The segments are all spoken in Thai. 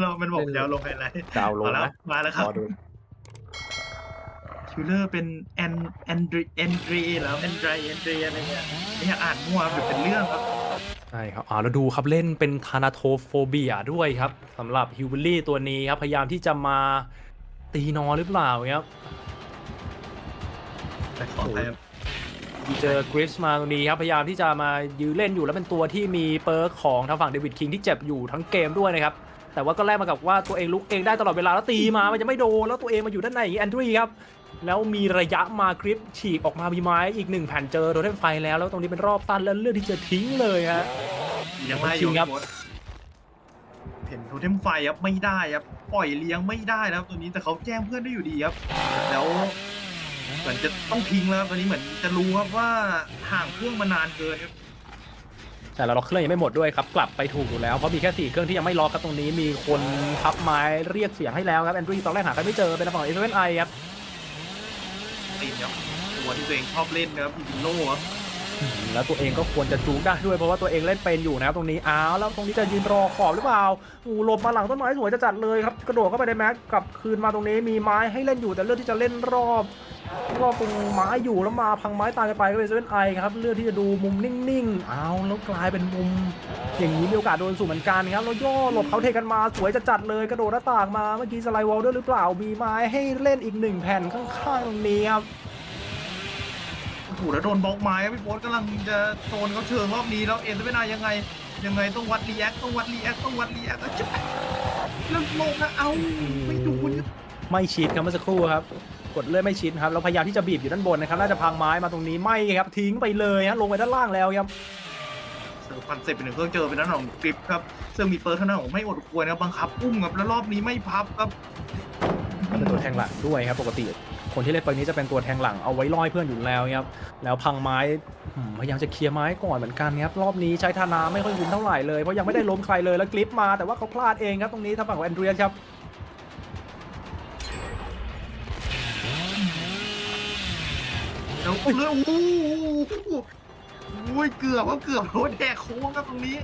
เรามันบอกจะเอาลงไฮไลท์จะเอาลงมาแล้วนะมาแล้วครับรอดูคิวเลอร์เป็นแอนแอนดรีแอนดรีแล้วแอนดรีแอนดรีอะไรเงี้ยไม่อยากอ่านมั่วแบบเป็นเรื่องครับใช่ครับอ่าแล้วดูครับเล่นเป็นทานาโทโฟเบียด้วยครับสำหรับฮิวเบลี่ตัวนี้ครับ พยายามที่จะมาตีนอหรือเปล่าครับแต่ขอไปครับเจอกริสมาตรงนี้ครับ พยายามที่จะมายืนเล่นอยู่แล้วเป็นตัวที่มีเปิร์กของทางฝั่งเดวิดคิงที่เจ็บอยู่ทั้งเกมด้วยนะครับ แต่ว่าก็แลกมากับว่าตัวเองลุกเองได้ตลอดเวลาแล้วตีมา มันจะไม่โดน แล้วตัวเองมาอยู่ด้านในอย่างนี้แอนดรีครับ แล้วมีระยะมากริปฉีกออกมามีไม้อีกหนึ่งแผ่นเจอโดนเทมไฟแล้ว แล้วตรงนี้เป็นรอบตันแล้วเลือกที่จะทิ้งเลยฮะยังไล่อจริยู่งครับโค้ชเห็นโทเทมไฟครับไม่ได้ครับปล่อยเลี้ยงไม่ได้แล้วตัวนี้แต่เขาแจ้งเพื่อนได้อยู่ดีครับ แล้วเหมือนจะต้องทิ้งแล้วครับตอนนี้เหมือนจะรู้ครับว่าห่างเครื่องมานานเกินครับ แต่เราล็อกเครื่องยังไม่หมดด้วยครับกลับไปถูกอยู่แล้วเพราะมีแค่สี่เครื่องที่ยังไม่ล็อกครับตรงนี้มีคนพับไม้เรียกเสียงให้แล้วครับแอนดรีตอนแรกหาใครไม่เจอเป็นทางฝั่งเอเวนไอครับตีนครับตัวที่ตัวเองชอบเล่นนะครับอีบิโลครับอืมแล้วตัวเองก็ควรจะจูกได้ด้วยเพราะว่าตัวเองเล่นเป็นอยู่นะครับตรงนี้อ้าวแล้วตรงนี้จะยืนรอขอบหรือเปล่าอู้หลบมาหลังต้นไม้สวยจะจัดเลยครับกระโดดเข้าไปในแม็กกลับคืนมาตรงนี้มีไม้ให้เล่นอยู่แต่เลือกที่จะเล่นรอบ รอบตรงไม้อยู่แล้วมาพังไม้ตายกันไปก็เป็นเซเว่นไอครับเลือกที่จะดูมุมนิ่งๆอ้าวแล้วกลายเป็นมุม อย่างนี้มีโอกาสโดนสูงเหมือนกันครับแล้วย่อหลบเขาเทกันมาสวยจะจัดเลยกระโดดหน้าต่างมาเมื่อกี้สไลด์วอลด้วยหรือเปล่ามีไม้ให้เล่นอีกหนึ่งแผ่นข้างๆตรงนี้ครับโอ้โหแล้วโดนบล็อกไม้ครับพี่โบ๊ทกำลังจะโซนเขาเชิงรอบนี้แล้วเอ็นจะไม่นายังไง ยังไงต้องวัดรีแอคต้องวัดรีแอคต้องวัดรีแอคแล้วจะเรื่องลงนะเอาไม่ดูครับไม่ชิดครับเมื่อสักครู่ครับ กดเลื่อนไม่ชิดครับแล้วพยายามที่จะบีบอยู่ด้านบนนะครับน่าจะพังไม้มาตรงนี้ไม่ครับทิ้งไปเลยฮะลงไปด้านล่างแล้วครับเสิร์ฟพันเสร็จเป็นหนึ่งเครื่องเจอเป็นด้านของกริปครับซึ่งมีเปิร์ทางด้านของไม่อดควรครับบังคับอุ้มครับแล้วรอบนี้ไม่พับครับก็เป็นตัวแทงหลังด้วยครับปกติ คนที่เล่นไปนี้จะเป็นตัวแทงหลังเอาไว้ล่อยเพื่อนอยู่แล้วครับแล้วพังไม้อืมพยายามจะเคลียร์ไม้ก่อนเหมือนกันครับรอบนี้ใช้ธานาไม่ค่อยคุ้มเท่าไหร่เลยเพราะยังไม่ได้ล้มใครเลยแล้วกลิปมาแต่ว่าเขาพลาดเองครับตรงนี้ทางฝั่งของแอนเดรียสครับ แล้วเลือโอ้โหโอ้ยเกือบว่าเกือบโดนแดกโค้งครับตรงนี้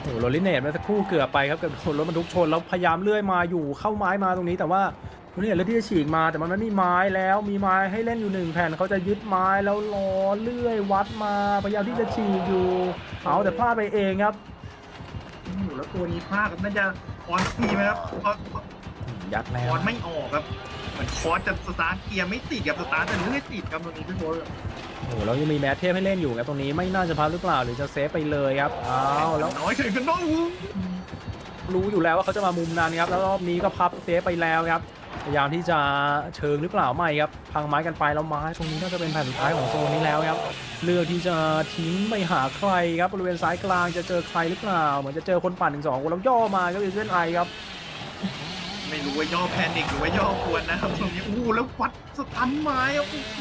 โอ้โหโรลลิเนตเมื่อสักครู่เกือบไปครับเกือบโดนรถบรรทุกชนแล้วพยายามเลื่อยมาอยู่เข้าไม้มาตรงนี้แต่ว่าโรลลิเนตเลือกที่จะฉีกมาแต่มันไม่มีไม้แล้วมีไม้ให้เล่นอยู่หนึ่งแผ่นเขาจะยึดไม้แล้วล้อเลื่อยวัดมาพยายามที่จะฉีกอยู่เอาแต่พลาดไปเองครับโอ้โหแล้วตัวนี้พลาดครับน่าจะคอนทีไหมครับคอนยัดแล้ควอนไม่ออกครับ เหมือนคอร์สจะสตาร์ทเกียร์ไม่ติดกับสตาร์ทแต่เลื่อยติดครับตรงนี้พี่โบ๊ทครับโอ้โหแล้วยังมีแมทเทพให้เล่นอยู่ครับตรงนี้ไม่น่าจะพับหรือเปล่าหรือจะเซฟไปเลยครับอ้าวแล้วน้อยแข่งกันน้อยอู้รู้อยู่แล้วว่าเขาจะมามุมนั้นครับแล้วรอบนี้ก็พับเซฟไปแล้วครับพยายามที่จะเชิงหรือเปล่าไม่ครับพังไม้กันไปแล้วไม้ตรงนี้น่าจะเป็นแผ่นสุดท้ายของโซนนี้แล้วครับเลือกที่จะทิ้งไปหาใครครับบริเวณซ้ายกลางจะเจอใครหรือเปล่าเหมือนจะเจอคนปั่นหนึ่งสองคนแล้วย่อมาก็เป็นเส้นไอครับ ไม่รู้ว่าย่อแพนิคหรือว่าย่อควรนะครับตรงนี้อู้แล้ววัดสตันไม้ครับโอ้โห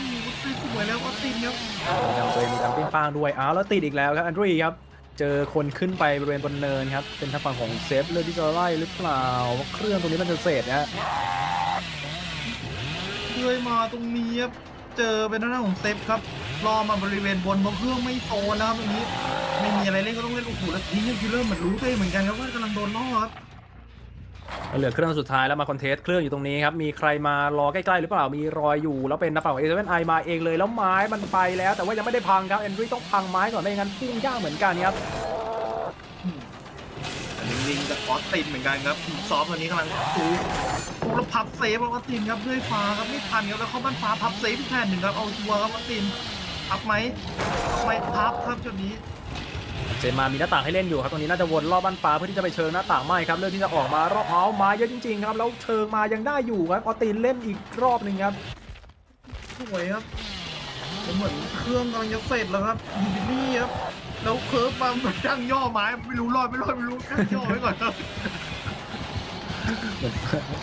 สวยแล้วออสตินครับมีดำตัวเองมีดำปิ้งป้างด้วยอ้าวแล้วติดอีกแล้วครับแอนดรีครับเจอคนขึ้นไปบริเวณบนเนินครับเป็นทางฝั่งของเซฟเลือกที่จะไล่หรือเปล่าเพราะเครื่องตรงนี้มันจะเสร็จนะฮะเลื่อยมาตรงนี้ครับเจอเป็นหน้านของเซฟครับรอมาบริเวณบนเพราะเครื่องไม่โตนะครับตรงนี้ไม่มีอะไรเล่นก็ต้องเล่นโอ้โหแล้วทิ้งคิลเลอร์เหมือนรู้ตัวเองเหมือนกันครับว่ากำลังโดนล่อครับ เหลือเครื่องสุดท้ายแล้วมาคอนเทสเครื่องอยู่ตรงนี้ครับ มีใครมารอใกล้ๆหรือเปล่ามีรอยอยู่ แล้วเป็นนักฝั่งขอเอเวนไอมาเองเลยแล้วไม้มันไปแล้ว แต่ว่ายังไม่ได้พังครับแอนดรีต้องพังไม้ก่อนไม่งั้นพุ่งยากเหมือนกันครับลิงกับออสตินเหมือนกันครับซอฟตอนนี้กำลังตูตูแล้วพับเซฟออสตินครับด้วยฟ้าครับไม่ทันครับแล้วเขาบ้านฟ้าพับเซฟแผ่นหนึ่งครับเอาชัวร์ครับออสตินพับไหมไหมพับครับจุดนี้ เจนมามีหน้าต่างให้เล่นอยู่ครับตรงนี้น่าจะวนรอบบ้านฟ้าเพื่อที่จะไปเชิงหน้าต่างไม่ครับเลือกที่จะออกมารอบเอาไม้เยอะจริงๆครับแล้วเชิงมายังได้อยู่ครับออตีนเล่นอีกรอบหนึ่งครับสวยครับเหมือนเครื่องกำลังจะเสร็จแล้วครับยูบิลี่ครับแล้วเคิร์ฟมาเหมือนจ้างย่อไม้ไม่รู้รอดไม่รอดไม่รู้จ้างย่อไว้ก่อนครับ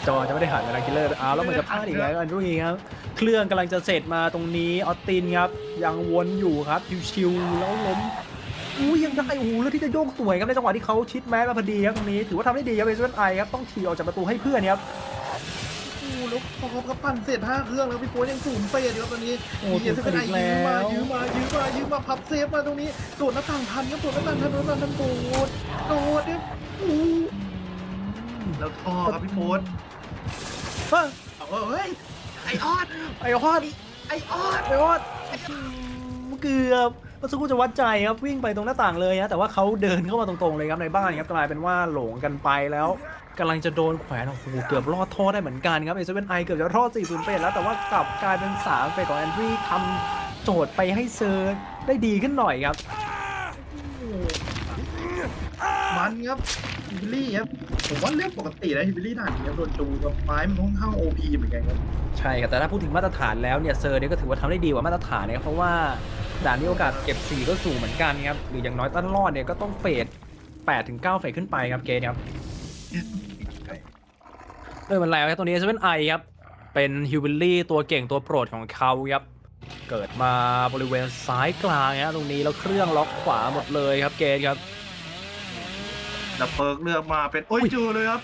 จอจะไม่ได้หันไปทางคิลเลอร์อ้าวแล้วมันจะพลาดอีกแล้วอันดรีครับ เครื่องกำลังจะเสร็จมาตรงนี้ออตตินครับ ยังวนอยู่ครับชิวๆแล้วล้ม อู้ยังได้โอ้โหแล้วที่จะโยกสวยครับในจังหวะที่เขาชิดแมสมาพอดีครับตรงนี้ถือว่าทำได้ดีครับเอเซนไอครับต้องขี่ออกจากประตูให้เพื่อนครับโอ้แล้วพอเขาปั่นเสร็จห้าเครื่องแล้วพี่โป้ยังศูนย์เฟสอยู่ครับตอนนี้โอ้เดี๋ยวจะเป็นไอถูกยืมมาแล้วยืมมายืมมายืมมาพับเซฟมาตรงนี้โดดหน้าต่างทันครับโดดหน้าต่างทันโดดหน้าต่างทันโดดโดดเนี่ยอู้แล้วท่อครับพี่โค้ดเฮ้ยเอาเฮ้ยไอออดไอ้ฮอดไอออดไอ้ฮอดอืมเกือบเมื่อสักครู่จะวัดใจครับวิ่งไปตรงหน้าต่างเลยฮะแต่ว่าเขาเดินเข้ามาตรงๆเลยครับในบ้านครับกลายเป็นว่าหลงกันไปแล้วกำลังจะโดนแขวนโอ้โหเกือบรอดท่อได้เหมือนกันครับเอเซเว่นไอเกือบจะรอด4 0เฟสแล้วแต่ว่ากลับกลายเป็น3เฟสของแอนดรีทำโจทย์ไปให้เซอร์ได้ดีขึ้นหน่อยครับมันครับฮิบิลลี่ครับผมว่าเรื่องปกติแล้วฮิบิลลี่ด่านนี้ครับโดนจูกับไม้มันค่อนข้างโอพีเหมือนกันครับใช่ครับแต่ถ้าพูดถึงมาตรฐานแล้วเนี่ยเซอร์เนี่ยก็ถือว่าทำได้ดีกว่ามาตรฐานนะครับเพราะว่า ด่านนี้โอกาสเก็บ 4 ก็สูงเหมือนกันครับ หรืออย่างน้อยต้นรอดเนี่ยก็ต้องเฟด8ถึง9เฟสขึ้นไปครับเกณฑ์ครับเออมันแล้วครับตัวนี้จะเป็นไอครับ เป็นฮิวบิลลี่ตัวเก่งตัวโปรดของเขาครับ เกิดมาบริเวณซ้ายกลางนะตรงนี้แล้วเครื่องล็อกขวาหมดเลยครับเกณฑ์ครับดับเบิร์กเลือกมาเป็นโอ้ยอุ้ยเจอเลยครับ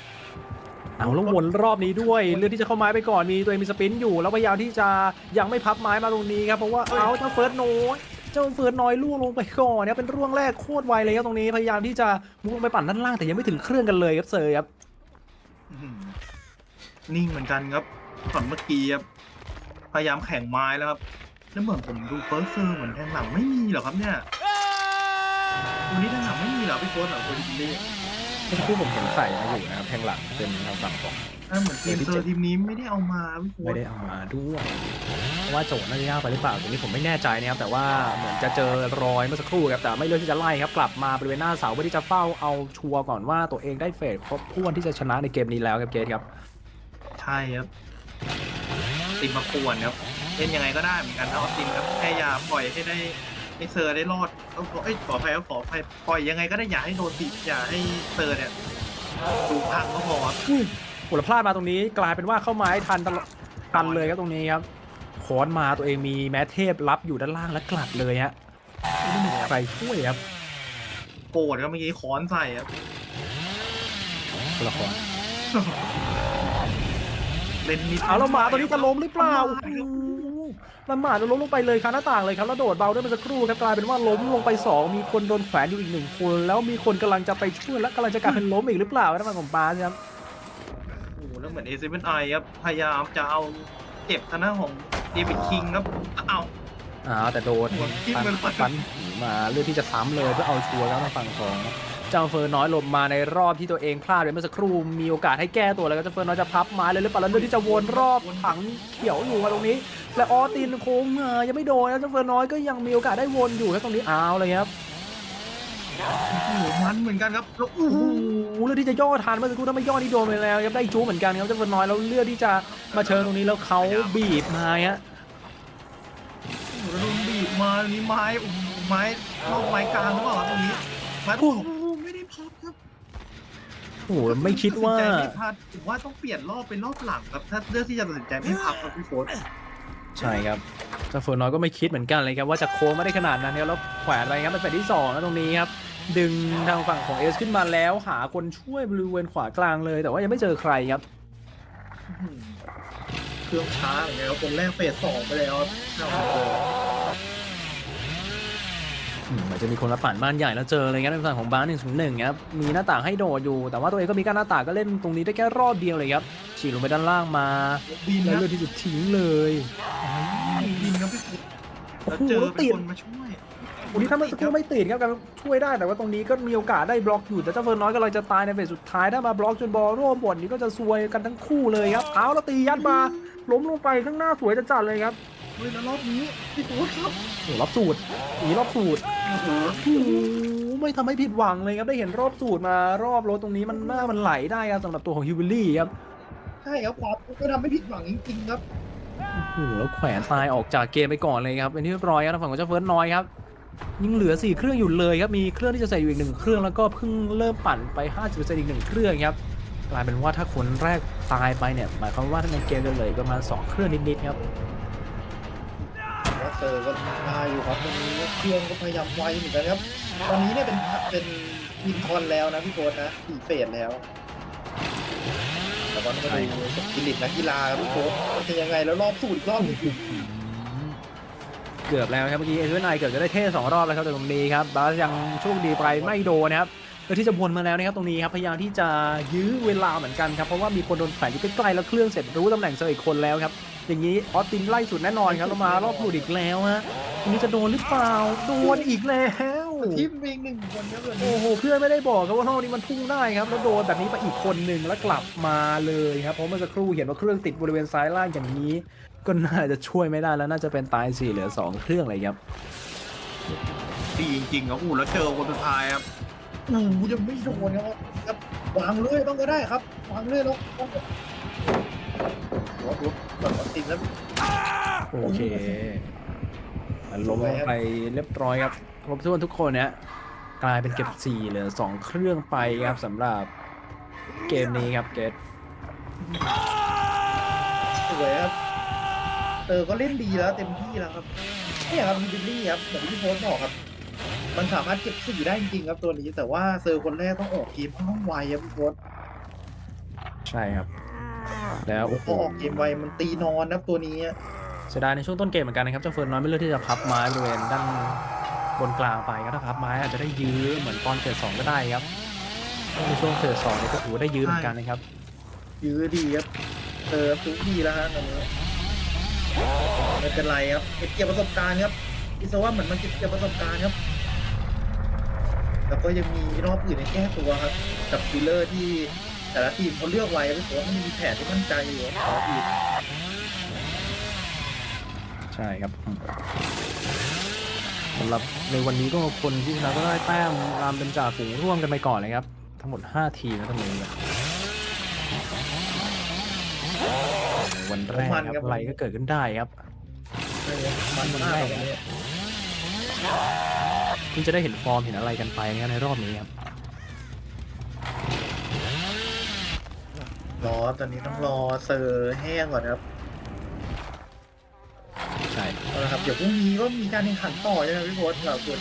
เอาแล้ววนรอบนี้ด้วยเลือกที่จะเข้าไม้ไปก่อนมีตัวเองมีสปรินต์อยู่ แล้วพยายามที่จะยังไม่พับไม้มาตรงนี้ครับเพราะว่าเฮ้ยเอาเจ้าเฟิร์สน้อยเจ้าเฟิร์สน้อยล่วงลงไปก่อนเนี่ยเป็นร่วงแรกโคตรไวเลยครับตรงนี้พยายามที่จะมุดลงไปปั่นด้านล่างแต่ยังไม่ถึงเครื่องกันเลยครับเซอร์ครับอื้อหือนิ่งเหมือนกันครับก่อนเมื่อกี้ครับพยายามแข่งไม้แล้วครับแล้วเหมือนผมดูเฟิร์สเซอร์เหมือนแทงหลังไม่มีเหรอครับเนี่ยตัวนี้แทงหลังไม่มีเหรอพี่โค้ดเหรอตัวฮิ บิลลี่เมื่อสักครู่ผมเห็นใส่มาอยู่นะครับแทงหลังเป็นทางฝั่งของอ่าเหมือนทีมเซอร์ทีมนี้ไม่ได้เอามาพี่โค้ไม่ดได้เอามาด้วยเพราะว่าโจทย์น่าจะยากไปหรือเปล่าตรงนี้ผมไม่แน่ใจนะครับแต่ว่าเหมือนจะเจอรอยเมื่อสักครู่ครับแต่ไม่เลือกที่จะไล่ครับกลับมาบริเวณหน้าเสาเพื่อที่จะเฝ้าเอาชัวร์ก่อนว่าตัวเองได้เฟสครบถ้วนที่จะชนะในเกมนี้แล้วครับเกตครับใช่ครับติมมาป่วนครับเล่นยังไงก็ได้เหมือนกันนะออสตินครับแค่อย่าปล่อยให้ได้ ให้เซอร์ได้รอดเอาขอเอ้ยขออภัยครับขออภัยปล่อยยังไงก็ได้อย่าให้โดนติดอย่าให้เซอร์เนี่ยดูพังก็พอครับอุ้ยผลพลาดมาตรงนี้กลายเป็นว่าเข้าไม้ทันตลอดทันเลยครับตรงนี้ครับค้อนมาตัวเองมีแม้เทพรับอยู่ด้านล่างและกลัดเลยฮะไม่มีใครช่วยครับโกรธครับเมื่อกี้ค้อนใส่ครับตัวละครเล่นนิดเอาแล้วหมาตัวนี้จะล้มหรือเปล่า ทำไมครับแล้วหมาจะล้มลงไปเลยคาหน้าต่างเลยครับแล้วโดดเบาด้วยเมื่อสักครู่ครับกลายเป็นว่าล้มลงไปสองมีคนโดนแขวนอยู่อีกหนึ่งคน แล้วมีคนกำลังจะไปช่วยและกำลังจะกลายเป็นล้มอีกหรือเปล่านะมันของปาครับโอ้โหแล้วเหมือนเอเซเว่นไอครับพยายามจะเอาเก็บทางหน้าของเดวิดคิงครับเอาอ่าแต่โดนหัวทิ่มฟันไปเลยฟันหูมาเลือกที่จะซ้ำเลยเพื่อเอาชัวร์แล้วทางฝั่งของ เจ้าเฟิร์นน้อยหลบมาในรอบที่ตัวเองพลาดไปเมื่อสักครู่มีโอกาสให้แก้ตัวแล้วก็เจ้าเฟิร์นน้อยจะพับไม้เลยหรือเปล่าแล้วเลือกที่จะวนรอบถังเขียวอยู่มาตรงนี้ และออสตินโค้งมายังไม่โดนนะเจ้าเฟิร์นน้อยก็ยังมีโอกาสได้วนอยู่ครับตรงนี้เอาเลยครับโอ้โหมันเหมือนกันครับแล้วโอ้โอ้โหโหเลือกที่จะย่อทานเมื่อสักครู่ถ้าไม่ย่อนี่โดนไปแล้วครับได้จู๊เหมือนกันครับเจ้าเฟิร์นน้อยแล้วเลือกที่จะมาเชิญตรงนี้แล้วเขาบีบมาฮะแล้วโดนบีบมาอันนี้ไม้โอ้โหไม้รอบไม้กลางหรือเปล่าครับตรงนี้ไม้โอ้ โอ้โหไม่คิดว่า ตัดสินใจไม่พลาดผมว่าต้องเปลี่ยนรอบเป็นรอบหลังครับ ถ้าเลือกที่จะตัดสินใจไม่พับครับพี่โฟร์ใช่ครับเจ้าเฟิร์นน้อยก็ไม่คิดเหมือนกันเลยครับว่าจะโค้งมาได้ขนาดนั้นครับแล้วแขวนไปครับเป็นแผ่นที่สองแล้วตรงนี้ครับ ดึงทางฝั่งของเอสขึ้นมาแล้ว หาคนช่วยบริเวณขวากลางเลย แต่ว่ายังไม่เจอใครครับ เครื่องช้าอย่างเงี้ยครับคนแรกเฟสสองไปแล้วครับ เอามาเจออืมเหมือนจะมีคนมาปั่นบ้านใหญ่แล้วเจอเลยครับในฝั่งของบ้านหนึ่งศูนย์หนึ่งครับมีหน้าต่างให้โดดอยู่ แต่ว่าตัวเองก็มีการหน้าต่างก็เล่นตรงนี้ได้แค่รอบเดียวเลยครับฉีกลงไปด้านล่างมาบินแล้วนะเลือกที่จะทิ้งเลยบินครับพี่โฟร์โอ้แล้วโหเจอแล้วเป็ตินดคนมาช่วยวันนี้ถ้ามันสักครู่ไม่ติดครับการช่วยได้แต่ว่าตรงนี้ก็มีโอกาสได้บล็อกอยู่แต่เจ้าเฟิร์นน้อยก็เลยจะตายในเฟสสุดท้ายถ้ามาบล็อกจนบอลร่วมบทนี้ก็จะซวยกันทั้งคู่เลยครับเอาแล้วตียัดมา ล้มลงไปข้างหน้าสวยจะจัดเลยครับเฮ้ยแล้วรอบนี้พี่โฟร์ครับโอ้รอบสูตรหนีรอบสูตรโอ้โหโอ้โหไม่ทำให้ผิดหวังเลยครับได้เห็นรอบสูตรมารอบรถตรงนี้มันหน้ามันไหลได้ครับสำหรับตัวของฮิววิลลี่ครับใช่ครับความก็ทำให้ผิดหวังจริงๆครับโอ้โหแล้วแขวนตายออกจากเกมไปก่อนเลยครับเป็นที่เรียบร้อยครับทางฝั่งของเจ้าเฟิร์นน้อยครับยังเหลือ 4 เครื่องอยู่เลยครับมีเครื่องที่จะใส่อยู่อีกหนึ่งเครื่องแล้วก็เพิ่งเริ่มปั่นไป 50%อีกหนึ่งเครื่องครับ กลายเป็นว่าถ้าคนแรกตายไปเนี่ย หมายความว่าถ้าในเกมจะเหลยประมาณ 2 เครื่องนิดๆครับว่าเซอร์ก็มาอยู่ครับวันนี้เครื่องก็พยายามไวเหมือนกันครับ ตอนนี้เนี่ยเป็นเป็นทีมคอนแล้วนะพี่โค้ดนะสี่เฟสแล้วแต่ว่าก็ดูสปิริตนักกีฬาครับพี่โค้ดว่าจะยังไงแล้วรอบสูตรอีกรอบหนึงเกือบแล้วครับเมื่อกี้เอเวนไอเกือบจะได้เท่สองรอบแล้วครับแต่ตรงนี้ครับบาสยังโชคดีไปไม่โดนนะครับ พื่อที่จะวนมาแล้วนะครับตรงนี้ครับพยายามที่จะยื้อเวลาเหมือนกันครับเพราะว่ามีคนโดนแขวนอยู่ใกล้ๆแล้วเครื่องเสร็จรู้ตำแหน่งเซอร์อีกคนแล้วครับอย่างนี้ออสตินไล่สุดแน่นอนครับแล้วมารอบหลุดอีกแล้วฮะตรงนี้จะโดนหรือเปล่าโดนอีกแล้วทีมเองหนึ่งคนครับวันโอ้นี้โหเพื่อนไม่ได้บอกครับว่ารอบนี้มันพุ่งได้ครับแล้วโดนแบบนี้ไปอีกคนหนึ่งแล้วกลับมาเลยครับเพราะเมื่อสักครู่เห็นว่าเครื่องติดบริเวณซ้ายล่างอย่างนี้ ก็น่าจะช่วยไม่ได้แล้วน่าจะเป็นตายสี่เหลือสองเครื่องเลยครับดีจริงๆครับอู้แล้วเจอคนสุดท้ายครับ โอ้โหยังไม่โดนครับครับวางเลื่อยต้องก็ได้ครับวางเลื่อยแล้วต้องก็หัวหัวแบบว่าติดแล้วโอเคมันล้มลงไปเรียบร้อยครับครบถ้วนทุกคนเนี่ยกลายเป็นเก็บ4เหลือ2เครื่องไปครับสำหรับเกมนี้ครับเกตสวยครับเออก็เล่นดีแล้วเต็มที่แล้วครับเนี่ยครับบิลลี่ครับแบบที่โพสต์บอกครับ มันสามารถเก็บสี่ได้จริงๆครับตัวนี้ แต่ว่าเซอร์คนแรกต้องออกเกมค่อนข้างไวครับพี่โพสต์ใช่ครับ แล้วโอ้โหพอออกเกมไวมันตีนอนนะครับตัวนี้ เสียดายในช่วงต้นเกมเหมือนกันนะครับเจ้าเฟิร์นน้อยไม่เลือกที่จะพับไม้บริเวณด้านบนกลางไปครับถ้าพับไม้อาจจะได้ยื้อเหมือนตอนเฟสสองก็ได้ครับในช่วงเฟสสองนี่ก็ถือว่าได้ยื้อเหมือนกันนะครับยื้อดีครับเออสูดีแล้วฮะตอนนี้ไม่เป็นไรครับเก็บเกี่ยวประสบการณ์ครับอิสว่าเหมือนมันเก็บเกี่ยวประสบการณ์ครับ แล้วก็ยังมีรอบอื่นในแก้ตัวครับ กับฟิลเลอร์ที่แต่ละทีมเขาเลือกไว้ไม่ถือว่ามันมีแผนที่มั่นใจอยู่ครับแต่ละทีมใช่ครับสำหรับในวันนี้ก็คนที่ชนะก็ได้แต้มตามเป็นจ่าฝูงร่วมกันไปก่อนเลยครับ ทั้งหมด 5 ทีมนะตรงนี้ครับวันแรกครับอะไรก็เกิดขึ้นได้ครับ มันมากวันนี้เพิ่งจะได้เห็นฟอร์มเห็นอะไรกันไปนะครับในรอบนี้ครับรอตอนนี้ต้องรอเซอร์แห้งก่อนครับใช่เอาละครับเดี๋ยวพรุ่งนี้ก็มีการแข่งขันต่อใช่ไหมพี่โพสเราส่วน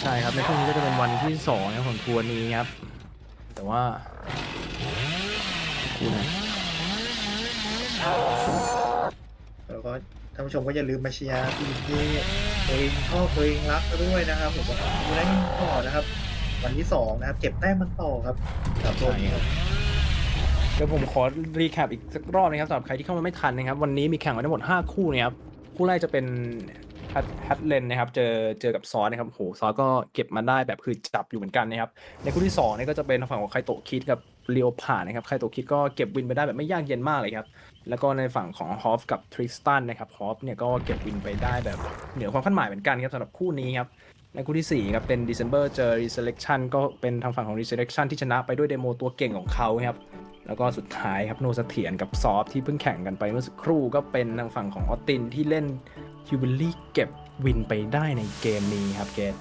ใช่ครับในพรุ่งนี้ก็จะเป็นวันที่สองนะครับของทัวร์นี้ครับ แต่ว่าคูนะแล้วก็ ท่านผู้ชมก็อย่าลืมมาเชียร์ทีมที่ตัวเองชอบตัวเองรักด้วยนะครับผมว่าดูได้กันต่อนะครับ วันที่สองนะครับ เก็บแต้มมันต่อครับกับตัวนี้ครับเดี๋ยวผมขอรีแคปอีกสักรอบนะครับสำหรับใครที่เข้ามาไม่ทันนะครับ วันนี้มีแข่งกันทั้งหมด 5 คู่นะครับ คู่แรกจะเป็น ฮัตเลนนะครับ เจอเจอกับซอสนะครับโหซอสก็เก็บมาได้แบบคือจับอยู่เหมือนกันนะครับ ในคู่ที่2เนี่ยก็จะเป็นทางฝั่งของไคโตคิดกับเลียวผ่านนะครับไคโตคิดก็เก็บวินไปได้แบบไม่ยากเย็นมากเลยครับ แล้วก็ในฝั่งของฮอฟกับทริสตันนะครับฮอฟเนี่ยก็เก็บวินไปได้แบบเหนือความคาดหมายเหมือนกันครับสำหรับคู่นี้ครับในคู่ที่4ครับเป็น December เจอ Reselection ก็เป็นทางฝั่งของ Reselection ที่ชนะไปด้วยเดโมตัวเก่งของเขาครับ แล้วก็สุดท้ายครับโนสเถียนกับซอฟที่เพิ่งแข่งกันไปเมื่อสักครู่ก็เป็นทางฝั่งของออตตินที่เล่นฮิวเบลลี่เก็บวินไปได้ในเกมนี้ครับเกต